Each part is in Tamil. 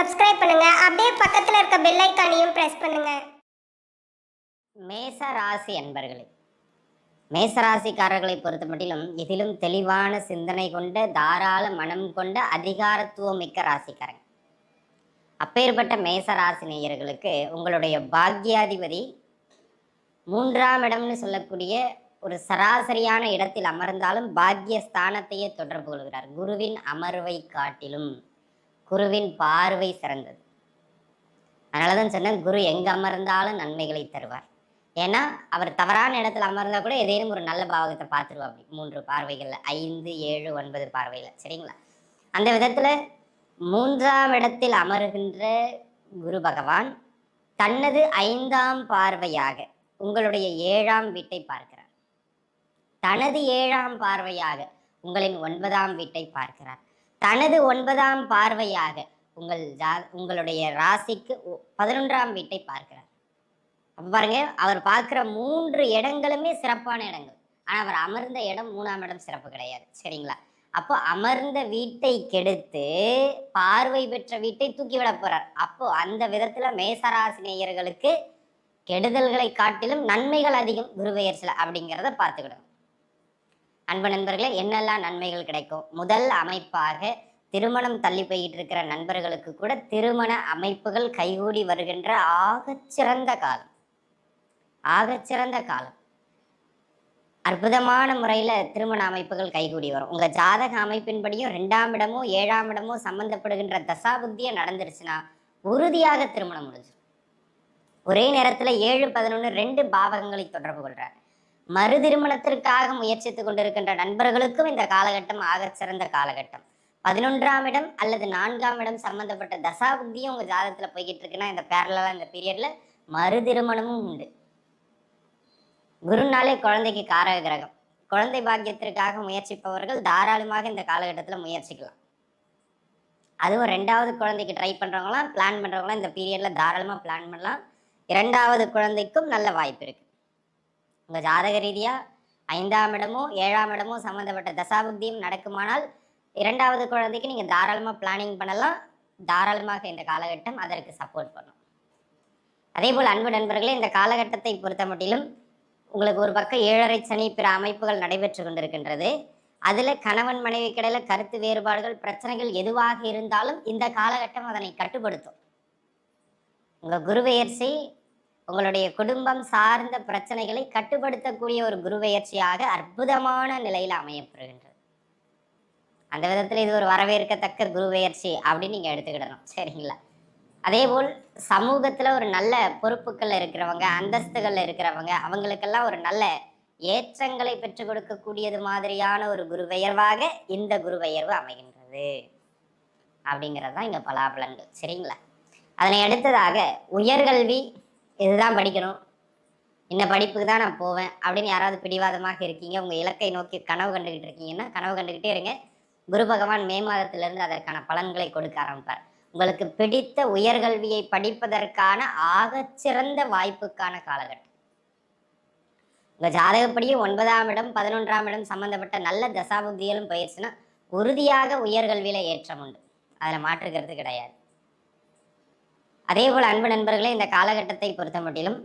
சப்ஸ்கிரைப் பண்ணுங்க. அப்படியே பக்கத்தில் இருக்க பெல் ஐக்கானையும் பிரஸ் பண்ணுங்க. மேச ராசி அன்பர்களே மேசராசிக்காரர்களை பொறுத்த மட்டிலும் இதிலும் தெளிவான சிந்தனை கொண்ட தாராள மனம் கொண்ட அதிகாரத்துவம் மிக்க ராசிக்காரங்க. அப்பேற்பட்ட மேசராசி நேயர்களுக்கு உங்களுடைய பாக்யாதிபதி மூன்றாம் இடம்னு சொல்லக்கூடிய ஒரு சராசரியான இடத்தில் அமர்ந்தாலும் பாக்கிய ஸ்தானத்தையே தொடர்பு கொள்கிறார். குருவின் அமர்வை காட்டிலும். குருவின் பார்வை சிறந்தது. அதனால தான் சொன்னேன் குரு எங்கே அமர்ந்தாலும் நன்மைகளை தருவார். ஏன்னா அவர் தவறான இடத்துல அமர்ந்தா கூட ஏதேனும் ஒரு நல்ல பாவகத்தை பார்த்துருவா அப்படி. மூன்று பார்வைகளில் ஐந்து ஏழு ஒன்பது பார்வையில் சரிங்களா? அந்த விதத்தில் மூன்றாம் இடத்தில் அமருகின்ற குரு பகவான் தன்னது ஐந்தாம் பார்வையாக உங்களுடைய ஏழாம் வீட்டை பார்க்கிறார். தனது ஏழாம் பார்வையாக உங்களின் ஒன்பதாம் வீட்டை பார்க்கிறார். தனது ஒன்பதாம் பார்வையாக உங்கள் ஜா உங்களுடைய ராசிக்கு பதினொன்றாம் வீட்டை பார்க்கிறார். அப்போ பாருங்க அவர் பார்க்குற மூன்று இடங்களுமே சிறப்பான இடங்கள். ஆனால் அவர் அமர்ந்த இடம் மூணாம் இடம் சிறப்பு கிடையாது. சரிங்களா? அப்போ அமர்ந்த வீட்டை கெடுத்து பார்வை பெற்ற வீட்டை தூக்கி விட போறார். அப்போ அந்த விதத்துல மேசராசினியர்களுக்கு கெடுதல்களை காட்டிலும் நன்மைகள் அதிகம் குருபெயர்ச்சியில் அப்படிங்கிறத பார்த்துக்கிடணும். அன்பு நண்பர்களே என்னெல்லாம் நன்மைகள் கிடைக்கும்? முதல் அமைப்பாக திருமணம் தள்ளி போயிட்டு இருக்கிற நண்பர்களுக்கு கூட திருமண அமைப்புகள் கைகூடி வருகின்ற ஆகச்சிறந்த காலம். ஆகச்சிறந்த காலம். அற்புதமான முறையில் திருமண அமைப்புகள் கைகூடி வரும். உங்கள் ஜாதக அமைப்பின்படியும் ரெண்டாம் இடமோ ஏழாம் இடமோ சம்பந்தப்படுகின்ற தசாபுத்தியை நடந்துருச்சுன்னா உறுதியாக திருமணம் முடிஞ்சிடும். ஒரே நேரத்தில் ஏழு பதினொன்று ரெண்டு பாவகங்களை தொடர்பு கொள்கிறார் மறு திருமணத்திற்காக முயற்சித்துக் கொண்டிருக்கின்ற நண்பர்களுக்கும் இந்த காலகட்டம் ஆக சிறந்த காலகட்டம். பதினொன்றாம் இடம் அல்லது நான்காம் இடம் சம்பந்தப்பட்ட தசாபுத்தியும் உங்கள் ஜாதகத்தில் போய்கிட்டு இருக்குன்னா இந்த பேரலாக இந்த பீரியட்ல மறு திருமணமும் உண்டு. குருநாளே குழந்தைக்கு காரக கிரகம். குழந்தை பாக்கியத்திற்காக முயற்சிப்பவர்கள் தாராளமாக இந்த காலகட்டத்தில் முயற்சிக்கலாம். அதுவும் ரெண்டாவது குழந்தைக்கு ட்ரை பண்ணுறவங்களாம் பிளான் பண்ணுறவங்களாம் இந்த பீரியடில் தாராளமாக பிளான் பண்ணலாம். இரண்டாவது குழந்தைக்கும் நல்ல வாய்ப்பு இருக்குது உங்கள் ஜாதக ரீதியாக ஐந்தாம் இடமோ ஏழாம் இடமோ சம்மந்தப்பட்ட தசாபுக்தியும் நடக்குமானால் இரண்டாவது குழந்தைக்கு நீங்கள் தாராளமாக பிளானிங் பண்ணலாம். தாராளமாக இந்த காலகட்டம் அதற்கு சப்போர்ட் பண்ணும். அதே போல் அன்பு நண்பர்களே இந்த காலகட்டத்தை பொறுத்த மட்டிலும் உங்களுக்கு ஒரு பக்கம் ஏழரை சனி பிற அமைப்புகள் நடைபெற்று கொண்டிருக்கின்றது. அதில் கணவன் மனைவி கிடையில் கருத்து வேறுபாடுகள் பிரச்சனைகள் எதுவாக இருந்தாலும் இந்த காலகட்டம் அதனை கட்டுப்படுத்தும். உங்கள் குருவெயர்ச்சி உங்களுடைய குடும்பம் சார்ந்த பிரச்சனைகளை கட்டுப்படுத்தக்கூடிய ஒரு குருபெயர்ச்சியாக அற்புதமான நிலையில் அமையப்படுகின்றது அந்த விதத்தில் இது ஒரு வரவேற்கத்தக்க குருபெயர்ச்சி அப்படின்னு நீங்கள் எடுத்துக்கிடணும். சரிங்களா? அதேபோல் சமூகத்தில் ஒரு நல்ல பொறுப்புகளில் இருக்கிறவங்க அந்தஸ்துகளில் இருக்கிறவங்க அவங்களுக்கெல்லாம் ஒரு நல்ல ஏற்றங்களை பெற்றுக் கொடுக்கக்கூடியது மாதிரியான ஒரு குருபெயர்வாக இந்த குருபெயர்வு அமைகின்றது. அப்படிங்கிறது தான் இங்கே பலாபலன்கள். சரிங்களா? அதனை அடுத்ததாக உயர்கல்வி இதுதான் படிக்கணும். இந்த படிப்புக்கு தான் நான் போவேன் அப்படின்னு யாராவது பிடிவாதமாக இருக்கீங்க உங்கள் இலக்கை நோக்கி கனவு கண்டுகிட்டு இருக்கீங்கன்னா கனவு கண்டுகிட்டே இருங்க. குரு பகவான் மே மாதத்திலிருந்து அதற்கான பலன்களை கொடுக்க ஆரம்பிப்பார். உங்களுக்கு பிடித்த உயர்கல்வியை படிப்பதற்கான ஆகச்சிறந்த வாய்ப்புக்கான காலகட்டம். உங்கள் ஜாதகப்படியே ஒன்பதாம் இடம் பதினொன்றாம் இடம் சம்பந்தப்பட்ட நல்ல தசாபுத்திகளும் போயிடுச்சுன்னா உறுதியாக உயர்கல்வியில் ஏற்றம் உண்டு. அதில் மாற்றுக்கிறது கிடையாது. அதே போல் அன்பு நண்பர்களே இந்த காலகட்டத்தை பொறுத்த மட்டிலும்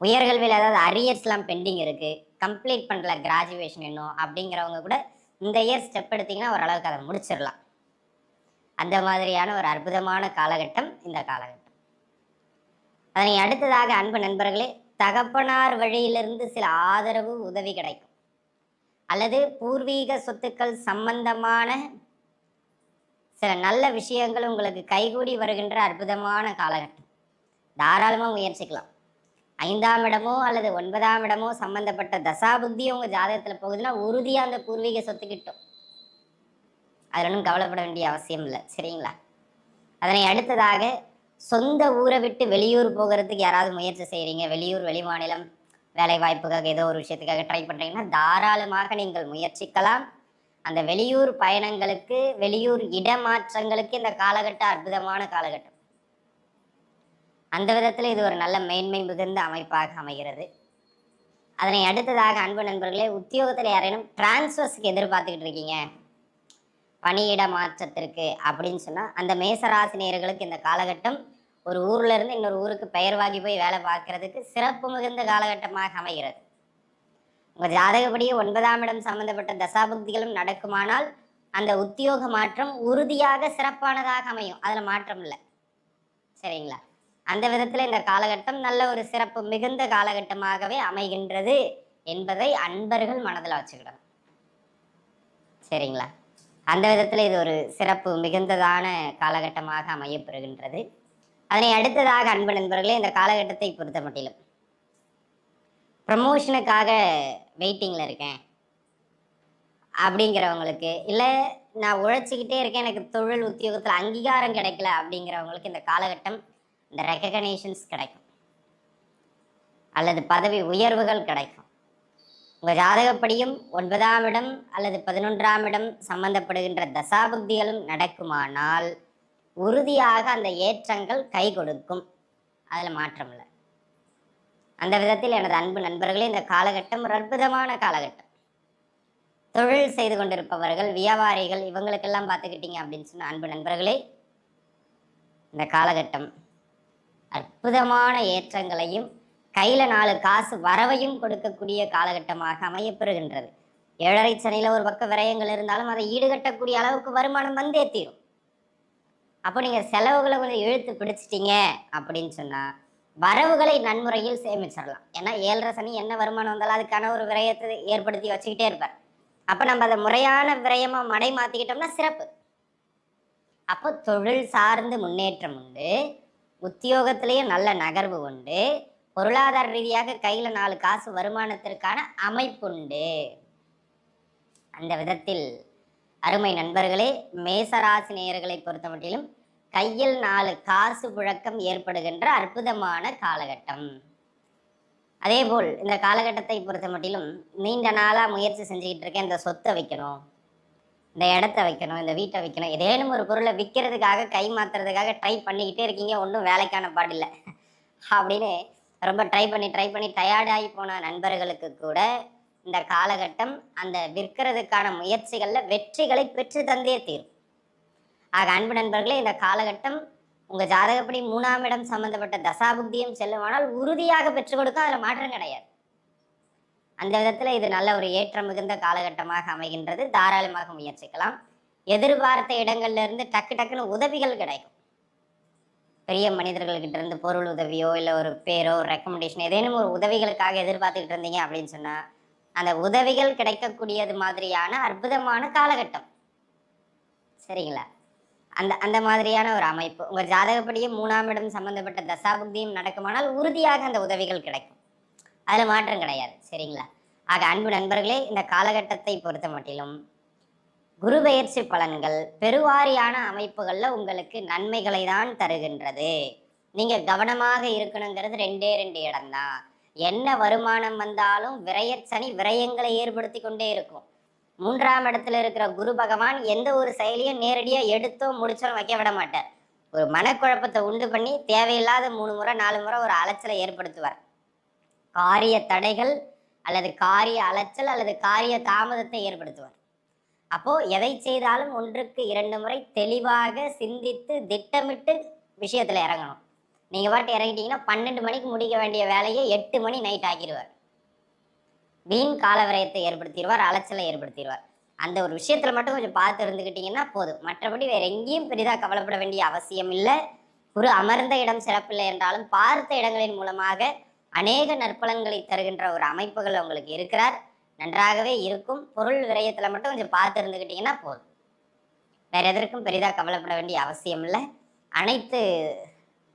உயர்கல்வியில் ஏதாவது அரியர்ஸ்லாம் பெண்டிங் இருக்குது கம்ப்ளீட் பண்ணல கிராஜுவேஷன் இன்னும் அப்படிங்கிறவங்க கூட இந்த இயர் ஸ்டெப் எடுத்தீங்கன்னா ஓரளவுக்கு அதை முடிச்சிடலாம். அந்த மாதிரியான ஒரு அற்புதமான காலகட்டம் இந்த காலகட்டம். அதனை அடுத்ததாக அன்பு நண்பர்களே தகப்பனார் வழியிலிருந்து சில ஆதரவு உதவி கிடைக்கும். அல்லது பூர்வீக சொத்துக்கள் சம்பந்தமான சில நல்ல விஷயங்கள் உங்களுக்கு கைகூடி வருகின்ற அற்புதமான காலகட்டம். தாராளமாக முயற்சிக்கலாம். ஐந்தாம் இடமோ அல்லது ஒன்பதாம் இடமோ சம்பந்தப்பட்ட தசாபுத்தி உங்கள் ஜாதகத்தில் போகுதுன்னா உறுதியாக அந்த பூர்வீக சொத்து கிட்டும். அதில் ஒன்றும் கவலைப்பட வேண்டிய அவசியம் இல்லை. சரிங்களா? அதனை அடுத்ததாக சொந்த ஊரை விட்டு வெளியூர் போகிறதுக்கு யாராவது முயற்சி செய்கிறீங்க வெளியூர் வெளிமாநிலம் வேலை வாய்ப்புக்காக ஏதோ ஒரு விஷயத்துக்காக ட்ரை பண்ணுறீங்கன்னா தாராளமாக நீங்கள் முயற்சிக்கலாம். அந்த வெளியூர் பயணங்களுக்கு வெளியூர் இடமாற்றங்களுக்கு இந்த காலகட்டம் அற்புதமான காலகட்டம். அந்த விதத்தில் இது ஒரு நல்ல மேன்மை மிகுந்த அமைப்பாக அமைகிறது. அதனை அடுத்ததாக அன்பு நண்பர்களே உத்தியோகத்தில் யாரேனும் டிரான்ஸ்ஃபர்ஸ்க்கு எதிர்பார்த்துக்கிட்டு இருக்கீங்க? பணியிட மாற்றத்திற்கு அப்படின்னு சொன்னால் அந்த மேசராசினியர்களுக்கு இந்த காலகட்டம் ஒரு ஊர்ல இருந்து இன்னொரு ஊருக்கு பெயர்வாகி போய் வேலை பார்க்கறதுக்கு சிறப்பு மிகுந்த காலகட்டமாக அமைகிறது. உங்கள் ஜாதகப்படியே ஒன்பதாம் இடம் சம்பந்தப்பட்ட தசாபுக்திகளும் நடக்குமானால் அந்த உத்தியோக மாற்றம் உறுதியாக சிறப்பானதாக அமையும். அதில் மாற்றம் இல்லை. சரிங்களா? அந்த விதத்தில் இந்த காலகட்டம் நல்ல ஒரு சிறப்பு மிகுந்த காலகட்டமாகவே அமைகின்றது என்பதை அன்பர்கள் மனதில் வச்சுக்கிடணும். சரிங்களா? அந்த விதத்தில் இது ஒரு சிறப்பு மிகுந்ததான காலகட்டமாக அமையப்பெறுகின்றது. அதனை அடுத்ததாக அன்பு நண்பர்களே இந்த காலகட்டத்தை பொறுத்த மட்டிலும் ப்ரமோஷனுக்காக வெயிட்டிங்கில் இருக்கேன். அப்படிங்கிறவங்களுக்கு இல்லை நான் உழைச்சிக்கிட்டே இருக்கேன் எனக்கு தொழில் உத்தியோகத்தில் அங்கீகாரம் கிடைக்கல அப்படிங்கிறவங்களுக்கு இந்த காலகட்டம் இந்த ரெக்கக்னேஷன்ஸ் கிடைக்கும். அல்லது பதவி உயர்வுகள் கிடைக்கும். உங்கள் ஜாதகப்படியும் ஒன்பதாம் இடம் அல்லது பதினொன்றாம் இடம் சம்பந்தப்படுகின்ற தசாபுக்திகளும் நடக்குமானால் உறுதியாக அந்த ஏற்றங்கள் கை கொடுக்கும் அதில் மாற்றம் இல்லை. அந்த விதத்தில் எனது அன்பு நண்பர்களே இந்த காலகட்டம் ஒரு அற்புதமான காலகட்டம். தொழில் செய்து கொண்டிருப்பவர்கள் வியாபாரிகள் இவங்களுக்கெல்லாம் பார்த்துக்கிட்டீங்க அப்படின்னு சொன்ன அன்பு நண்பர்களே இந்த காலகட்டம் அற்புதமான ஏற்றங்களையும் கையில் நாலு காசு வரவையும் கொடுக்கக்கூடிய காலகட்டமாக அமையப்பெறுகின்றது. ஏழரை சனையில் ஒரு பக்கம் விரயங்கள் இருந்தாலும் அதை ஈடுகட்டக்கூடிய அளவுக்கு வருமானம் வந்தே தீரும். அப்போ நீங்கள் செலவுகளை கொஞ்சம் இழுத்து பிடிச்சிட்டீங்க அப்படின்னு சொன்னால் வரவுகளை நன்முறையில் சேமிச்சிடலாம். ஏன்னா ஏழரை சனி என்ன வருமானம் வந்தாலும் அதுக்கான ஒரு விரயத்தை ஏற்படுத்தி வச்சுக்கிட்டே இருப்பார். அப்போ நம்ம அதை முறையான விரயமாக மடை மாற்றிக்கிட்டோம்னா சிறப்பு. அப்போ தொழில் சார்ந்து முன்னேற்றம் உண்டு. உத்தியோகத்திலேயும் நல்ல நகர்வு உண்டு. பொருளாதார ரீதியாக கையில் நாலு காசு வருமானத்திற்கான அமைப்புண்டு அந்த விதத்தில் அருமை நண்பர்களே மேசராசி நேயர்களை பொறுத்தமட்டிலும் கையில் நாலு காசு புழக்கம் ஏற்படுகின்ற அற்புதமான காலகட்டம். அதேபோல் இந்த காலகட்டத்தை பொறுத்த மட்டிலும் நீண்ட நாளாக முயற்சி செஞ்சுக்கிட்டு இருக்கேன். இந்த சொத்தை வைக்கணும் இந்த இடத்த வைக்கணும் இந்த வீட்டை வைக்கணும். ஏதேனும் ஒரு பொருளை விற்கிறதுக்காக கை மாற்றுறதுக்காக ட்ரை பண்ணிக்கிட்டே இருக்கீங்க. ஒன்றும் வேலைக்கான பாடில்லை அப்படின்னு ரொம்ப ட்ரை பண்ணி ட்ரை பண்ணி டயர்டாகி போன நண்பர்களுக்கு கூட இந்த காலகட்டம் அந்த விற்கிறதுக்கான முயற்சிகளில் வெற்றிகளை பெற்று தந்தே தீரும். ஆக அன்பு நண்பர்களே இந்த காலகட்டம் உங்க ஜாதகப்படி மூணாம் இடம் சம்பந்தப்பட்ட தசாபுக்தியும் செல்லுமானால் உறுதியாக பெற்றுக் கொடுக்கும் அதில் மாற்றம் கிடையாது. அந்த விதத்தில் இது நல்ல ஒரு ஏற்றம் மிகுந்த காலகட்டமாக அமைகின்றது. தாராளமாக முயற்சிக்கலாம். எதிர்பார்த்த இடங்கள்ல இருந்து டக்கு டக்குன்னு உதவிகள் கிடைக்கும். பெரிய மனிதர்கள்கிட்ட இருந்து பொருள் உதவியோ இல்லை ஒரு பேரோ ரெக்கமெண்டேஷன் ஏதேனும் ஒரு உதவிகளுக்காக எதிர்பார்த்துக்கிட்டு இருந்தீங்க அப்படின்னு சொன்னா அந்த உதவிகள் கிடைக்கக்கூடியது மாதிரியான அற்புதமான காலகட்டம். சரிங்களா? அந்த அந்த மாதிரியான ஒரு அமைப்பு. உங்கள் ஜாதகப்படியே மூணாம் இடம் சம்பந்தப்பட்ட தசாபுக்தியும் நடக்குமானால் உறுதியாக அந்த உதவிகள் கிடைக்கும். அதில் மாற்றம் கிடையாது. சரிங்களா? ஆக அன்பு நண்பர்களே இந்த காலகட்டத்தை பொறுத்த மட்டிலும் குரு பெயர்ச்சி பலன்கள் பெருவாரியான அமைப்புகளில் உங்களுக்கு நன்மைகளை தான் தருகின்றது. நீங்கள் கவனமாக இருக்கணுங்கிறது ரெண்டே ரெண்டு இடம்தான் என்ன வருமானம் வந்தாலும் விரயச்சனி விரயங்களை ஏற்படுத்தி கொண்டே இருக்கும். மூன்றாம் இடத்துல இருக்கிற குரு பகவான் எந்த ஒரு செயலையும் நேரடியாக எடுத்தோ முடிச்சோ வைக்க விட மாட்டார். ஒரு மனக்குழப்பத்தை உண்டு பண்ணி தேவையில்லாத மூணு முறை நாலு முறை ஒரு அலைச்சலை ஏற்படுத்துவார். காரிய தடைகள் அல்லது காரிய அலைச்சல் அல்லது காரிய தாமதத்தை ஏற்படுத்துவார். அப்போ எதை செய்தாலும் ஒன்றுக்கு இரண்டு முறை தெளிவாக சிந்தித்து திட்டமிட்டு விஷயத்துல இறங்கணும். நீங்க பாட்டு இறங்கிட்டீங்கன்னா பன்னெண்டு மணிக்கு முடிக்க வேண்டிய வேலையை எட்டு மணி நைட் ஆக்கிடுவார். வீண் காலவிரயத்தை ஏற்படுத்திடுவார் அலைச்சலை ஏற்படுத்திடுவார். அந்த ஒரு விஷயத்துல மட்டும் கொஞ்சம் பார்த்து இருந்துக்கிட்டீங்கன்னா போதும். மற்றபடி வேற எங்கேயும் பெரிதாக கவலைப்பட வேண்டிய அவசியம் இல்லை. ஒரு அமர்ந்த இடம் சிறப்பில்லை என்றாலும் பார்த்த இடங்களின் மூலமாக அநேக நற்பலன்களை தருகின்ற ஒரு அமைப்புகள் உங்களுக்கு இருக்கிறார். நன்றாகவே இருக்கும். பொருள் விரயத்தில் மட்டும் கொஞ்சம் பார்த்து இருந்துக்கிட்டீங்கன்னா போதும். வேற எதற்கும் பெரிதாக கவலைப்பட வேண்டிய அவசியம் இல்லை. அனைத்து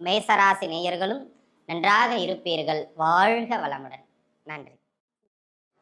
மேசராசி நேயர்களும் நன்றாக இருப்பீர்கள். வாழ்க வளமுடன். நன்றி.